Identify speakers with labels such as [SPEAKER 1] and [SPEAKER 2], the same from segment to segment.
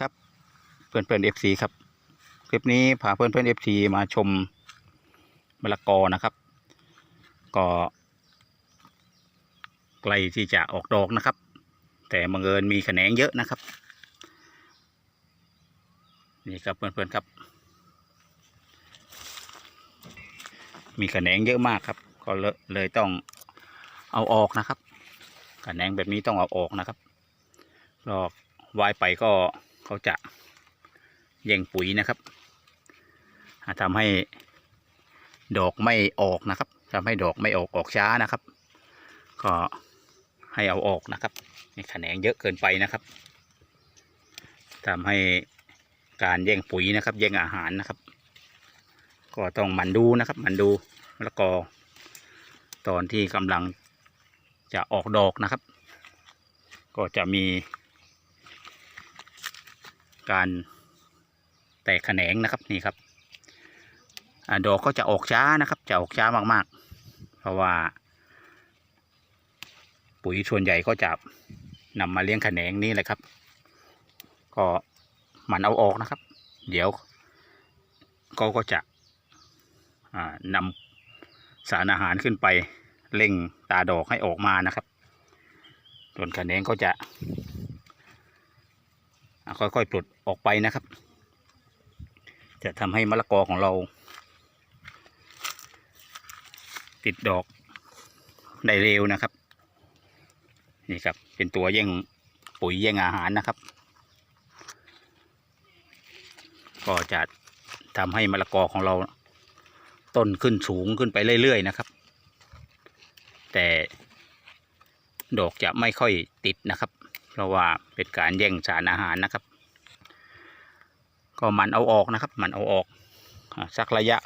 [SPEAKER 1] ครับ เพื่อนเพื่อนเอฟซีครับ คลิปนี้พาเพื่อนเพื่อนเอฟซีมาชมมะละกอนะครับ ก็ใกล้ที่จะออกดอกนะครับ แต่บังเอิญมีแขนงเยอะนะครับ นี่ครับเพื่อนเพื่อนๆครับ มีแขนงเยอะมากครับ ก็เลยเลยต้องเอาออกนะครับแขนงแบบนี้ต้องเอาออกนะครับรอกวายไปก็ เขาจะแย่งปุ๋ยนะครับอ่าทำให้ดอกไม่ออกนะครับทำให้ดอกไม่ออกออกช้านะครับ ก็ให้เอาออกนะครับนี่แขนงเยอะเกินไปนะครับทำให้การแย่งปุ๋ยนะครับ แย่งอาหารนะครับ ก็ต้องหมันดูนะครับหมันดูมะละกอตอนที่กำลังจะออกดอกนะครับ ก็จะมี การแตกแขนงนะครับนี่ครับอดอกก็จะออกช้านะครับ จะออกช้ามากๆ เพราะว่า ปุ๋ยส่วนใหญ่ก็จะนำมาเลี้ยงแขนงนี่แหละครับ ก็หมันเอาออกนะครับ เดี๋ยวก็ก็จะอ่านำสารอาหารขึ้นไปเร่งตาดอกให้ออกมานะครับ ส่วนแขนงก็จะอะค่อยๆปลด ออกไปนะครับ จะทำให้มะละกอของเรา ติดดอกได้เร็วนะครับ นี่ครับ เป็นตัวแย่งปุ๋ยแย่งอาหารนะครับ ก็จะทำให้มะละกอของเราต้นขึ้นสูงขึ้นไปเรื่อยๆนะครับ แต่ดอกจะไม่ค่อยติดนะครับ เพราะว่าเป็นการแย่งสารอาหารนะครับ ก็หมันเอาออกนะครับหมันเอาออกสักระยะ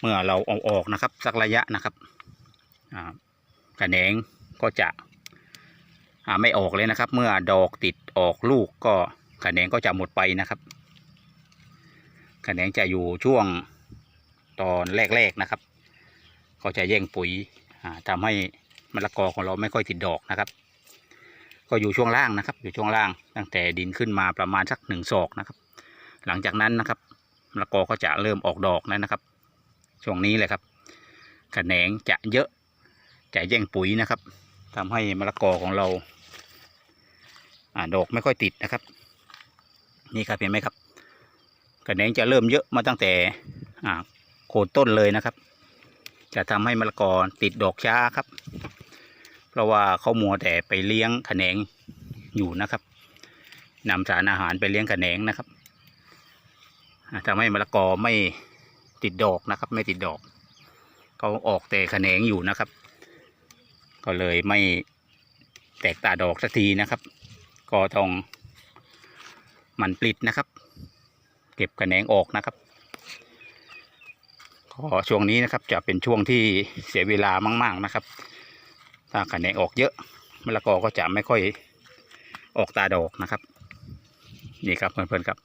[SPEAKER 1] เมื่อเราเอาออกนะครับ สักระยะนะครับอ่าแขนงก็จะไม่ออกเลยนะครับ เมื่อดอกติดออกลูกก็แขนงก็จะหมดไปนะครับแขนงจะอยู่ช่วงตอนแรกๆนะครับ ก็จะแย่งปุ๋ยอ่าทำให้มะละกอของเราไม่ค่อยติดดอกนะครับ ก็อยู่ช่วงล่างนะครับ อยู่ช่วงล่าง ตั้งแต่ดินขึ้นมาประมาณสักหนึ่งศอกนะครับ หลังจากนั้นนะครับมะละกอก็จะเริ่มออกดอกแล้วนะครับ ช่วงนี้เลยครับแขนงจะเยอะจะแย่งปุ๋ยนะครับทำให้มะละกอของเราอ่าดอกไม่ค่อยติดนะครับ นี่ครับเห็นไหมครับแขนงจะเริ่มเยอะมาตั้งแต่อ่าโคนต้นเลยนะครับ จะทำให้มะละกอติดดอกช้าครับ เพราะว่าเขามัวแต่ไปเลี้ยงแขนงอยู่นะครับนำสารอาหารไปเลี้ยงแขนงนะครับอ่าทำให้มะละกอไม่ติดดอกนะครับ ไม่ติดดอกเขาออกแต่แขนงอยู่นะครับ ก็เลยไม่แตกตาดอกสักทีนะครับ ก็ต้องมันปลิดนะครับ เก็บแขนงออกนะครับก็ช่วงนี้นะครับจะเป็นช่วงที่เสียเวลามาก ๆนะครับ ถ้าแขนงออกเยอะมะละกอก็จะไม่ค่อยออกตาดอกนะครับ นี่ครับเพื่อนๆครับ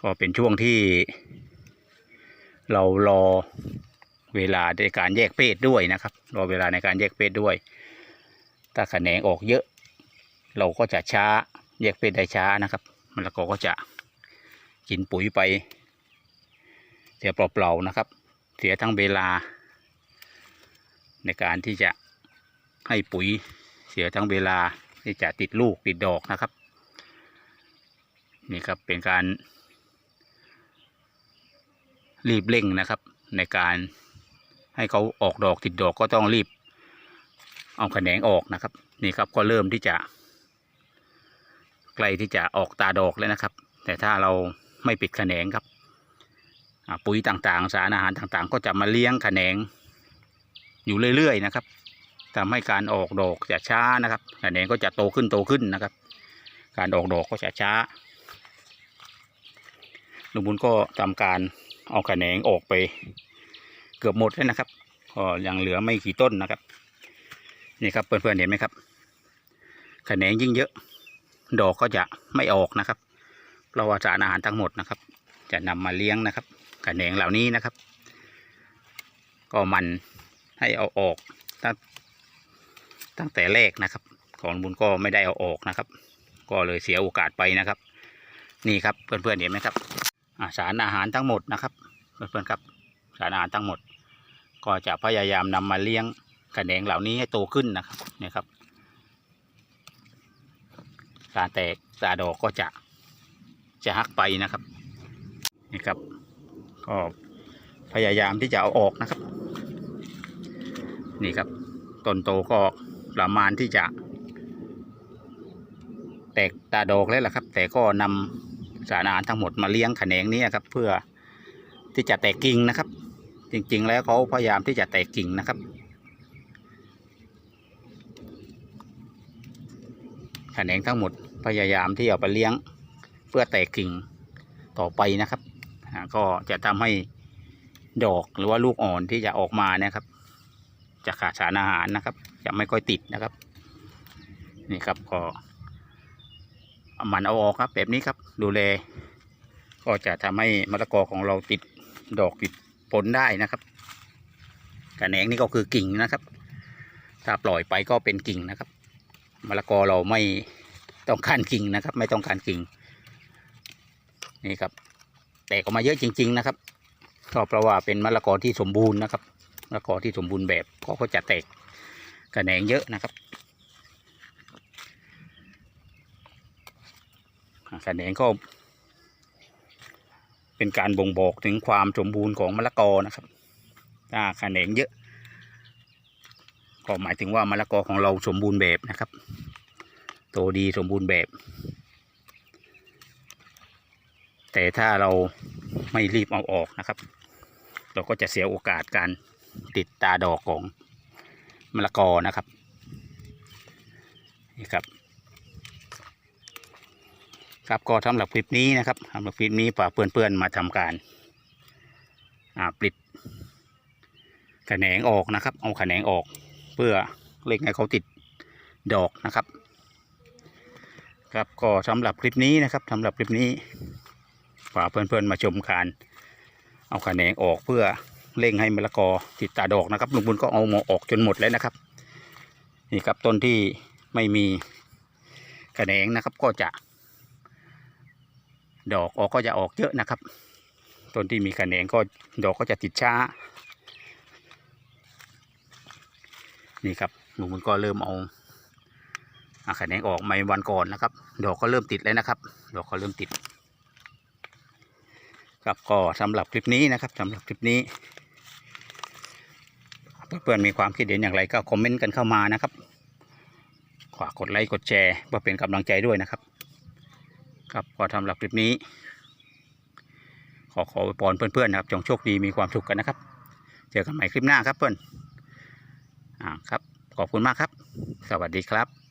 [SPEAKER 1] ก็เป็นช่วงที่ เรารอเวลาในการแยกเพศด้วยนะครับ รอเวลาในการแยกเพศด้วย ถ้าแขนงออกเยอะ เราก็จะช้าแยกเพศได้ช้านะครับมะละกอก็จะกินปุ๋ยไป เสียเปล่าๆนะครับ เสียทั้งเวลา ในการที่จะให้ปุ๋ยเสียทั้งเวลาที่จะติดลูกติดดอกนะครับ นี่ครับเป็นการ รีบเร่งนะครับ ในการให้เขาออกดอกติดดอกก็ต้องรีบ เอาแขนงออกนะครับ นี่ครับก็เริ่มที่จะใกล้ที่จะออกตาดอกแล้วนะครับ แต่ถ้าเราไม่ปิดแขนงครับปุ๋ยต่างๆ สารอาหารต่างๆ ก็จะมาเลี้ยงแขนง อยู่เรื่อยๆนะครับทำให้การออกดอกจะช้านะครับแขนงก็จะโตขึ้นโตขึ้นนะครับ การออกดอกก็จะช้าลุงบุญก็ทำการเอาแขนงออกไป เกือบหมดแล้วนะครับก็ยังเหลือไม่กี่ต้นนะครับนี่ครับเพื่อนๆเห็นไหมครับแขนงยิ่งเยอะ ดอกก็จะไม่ออกนะครับเพราะว่าสารอาหารทั้งหมดนะครับ จะนำมาเลี้ยงนะครับแขนงเหล่านี้นะครับ ก็มัน ให้เอาออกตั้งตั้งแต่แรกนะครับ ของบุญก็ไม่ได้เอาออกนะครับ ก็เลยเสียโอกาสไปนะครับ นี่ครับเพื่อนๆเห็นไหมครับสารอาหารทั้งหมดนะครับเพื่อนๆครับสารอาหารทั้งหมด ก็จะพยายามนำมาเลี้ยงแขนงเหล่านี้ให้โตขึ้นนะครับนี่ครับกาแตกตาดอกก็จะจะหักไปนะครับนี่ครับ ก็พยายามที่จะเอาออกนะครับ นี่ครับต้นโตก็ประมาณที่จะ แตกตาดอกแล้วล่ะครับ แต่ก็นำสารอาหารทั้งหมดมาเลี้ยงแขนงนี้ครับ เพื่อที่จะแตกกิ่งนะครับ จริง ๆ แล้วเขาพยายามที่จะแตกกิ่งนะครับแขนงทั้งหมดพยายามที่เอาไปเลี้ยงเพื่อแตกกิ่งต่อไปนะครับ ก็จะทำให้ดอกหรือว่าลูกอ่อนที่จะออกมาเนะครับ จะขาดสารอาหารนะครับ จะไม่ค่อยติดนะครับ นี่ครับก็เอามันเอาออกครับ แบบนี้ครับ ดูแล ก็จะทำให้มะละกอของเราติดดอกติดผลได้นะครับกระแหนงนี่ก็คือกิ่งนะครับ ถ้าปล่อยไปก็เป็นกิ่งนะครับมะละกอเราไม่ต้องการกิ่งนะครับ ไม่ต้องการกิ่งนี่ครับ แตกออกมาเยอะจริง ๆ นะครับก็เพราะว่าเป็นมะละกอที่สมบูรณ์นะครับ มะละกอที่สมบูรณ์แบบก็ก็จะแตกกระแหนงเยอะนะครับกระแหนงก็ เป็นการบ่งบอกถึงความสมบูรณ์ของมะละกอนะครับ ถ้าขะแหนงเยอะ ก็หมายถึงว่ามะละกอของเราสมบูรณ์แบบนะครับ โตดีสมบูรณ์แบบ แต่ถ้าเราไม่รีบเอาออกนะครับ เราก็จะเสียโอกาสการ ติดตาดอกของมะละกอนะครับนี่ครับ ครับก็สำหรับคลิปนี้นะครับสำหรับคลิปนี้ฝากเพื่อนๆมาทำการอ่าปลิดแขนงออกนะครับ เอาแขนงออกเพื่อเล่งให้เขาติดดอกนะครับ ครับก็สำหรับคลิปนี้นะครับสำหรับคลิปนี้ฝากเพื่อนๆมาชมการเอาแขนงออกเพื่อ เร่งให้มะละกอติดตาดอกนะครับลุงบุญก็เอาหมอออกจนหมดแล้วนะครับนี่ครับต้นที่ไม่มีแขนงนะครับก็จะ ดอกออกก็จะออกเยอะนะครับต้นที่มีแขนงก็ดอกก็จะติดช้า นี่ครับลุงบุญก็เริ่มเอาอาแขนงออกมาวันก่อนนะครับ ดอกก็เริ่มติดแล้วนะครับ ดอกก็เริ่มติดครับก็สำหรับคลิปนี้นะครับสำหรับคลิปนี้ เพื่อนๆมีความคิดเห็นอย่างไรก็คอมเมนต์กันเข้ามานะครับฝากดไลค์กดแชร์เพื่อเป็นกำลังใจด้วยนะครับ ครับพอทำหลักคลิปนี้ ขอขออวยพรเพื่อนๆนะครับจงโชคดีมีความสุขกันนะครับ เจอกันใหม่คลิปหน้าครับเพื่อนอ่าครับขอบคุณมากครับ สวัสดีครับ